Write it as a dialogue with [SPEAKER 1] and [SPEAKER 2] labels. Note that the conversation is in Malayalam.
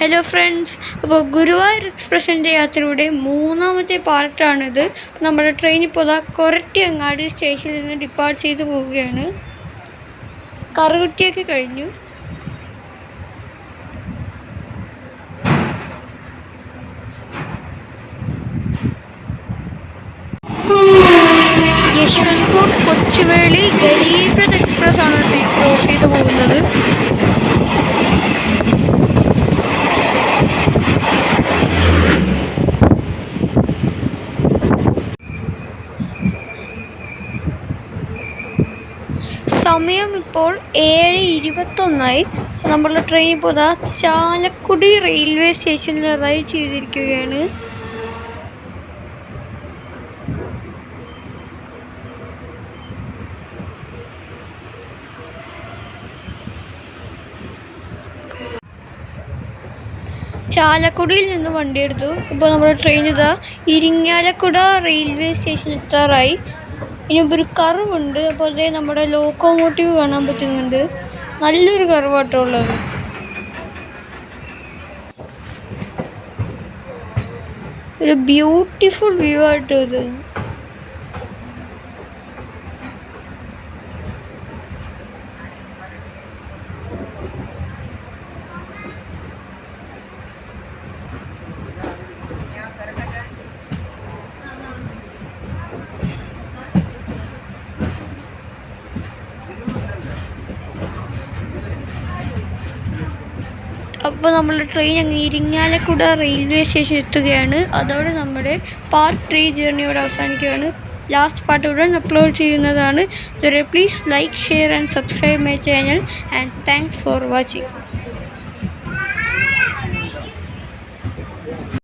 [SPEAKER 1] ഹലോ ഫ്രണ്ട്സ് അപ്പോൾ ഗുരുവായൂർ എക്സ്പ്രസിന്റെ യാത്രയുടെ മൂന്നാമത്തെ പാർട്ടാണിത്. നമ്മുടെ ട്രെയിൻ ഇപ്പോൾ ഇതാ കൊരട്ടിയങ്ങാടി സ്റ്റേഷനിൽ നിന്ന് ഡിപ്പാർട്ട് ചെയ്ത് പോവുകയാണ്. കറുകുട്ടിയൊക്കെ കഴിഞ്ഞു. യശ്വന്ത്പൂർ കൊച്ചുവേളി ഗരീബ്രത് എക്സ്പ്രസ് ആണ് ക്രോസ് ചെയ്ത് പോകുന്നത്. സമയം ഇപ്പോൾ ഏഴ് ഇരുപത്തൊന്നായി. നമ്മളുടെ ട്രെയിൻ ഇപ്പോൾ ഇതാ ചാലക്കുടി റെയിൽവേ സ്റ്റേഷനിൽ അറൈവ് ചെയ്തിരിക്കുകയാണ്. ചാലക്കുടിയിൽ നിന്ന് വണ്ടി എടുത്തു. ഇപ്പോൾ നമ്മുടെ ട്രെയിൻ ഇതാ ഇരിങ്ങാലക്കുട റെയിൽവേ സ്റ്റേഷൻ എത്താറായി. ഇനി ഒരു കർവുണ്ട് അപ്പോൾ അതേ നമ്മുടെ ലോക്കോമോട്ടീവ് കാണാൻ പറ്റുന്നുണ്ട്. നല്ലൊരു കർവാട്ടോ ഉള്ളത്. ഒരു ബ്യൂട്ടിഫുൾ വ്യൂ ആട്ടോ ഇത് അപ്പോൾ നമ്മൾ ട്രെയിൻ അങ്ങ് ഇരിങ്ങാലക്കുട റെയിൽവേ സ്റ്റേഷൻ എത്തുകയാണ്. അതോടെ നമ്മുടെ പാർട്ട് ത്രീ ജേർണിയോട് അവസാനിക്കുകയാണ്. ലാസ്റ്റ് പാർട്ട് ഉടൻ അപ്ലോഡ് ചെയ്യുന്നതാണ്. ഇതുവരെ please like share and subscribe my channel and thanks for watching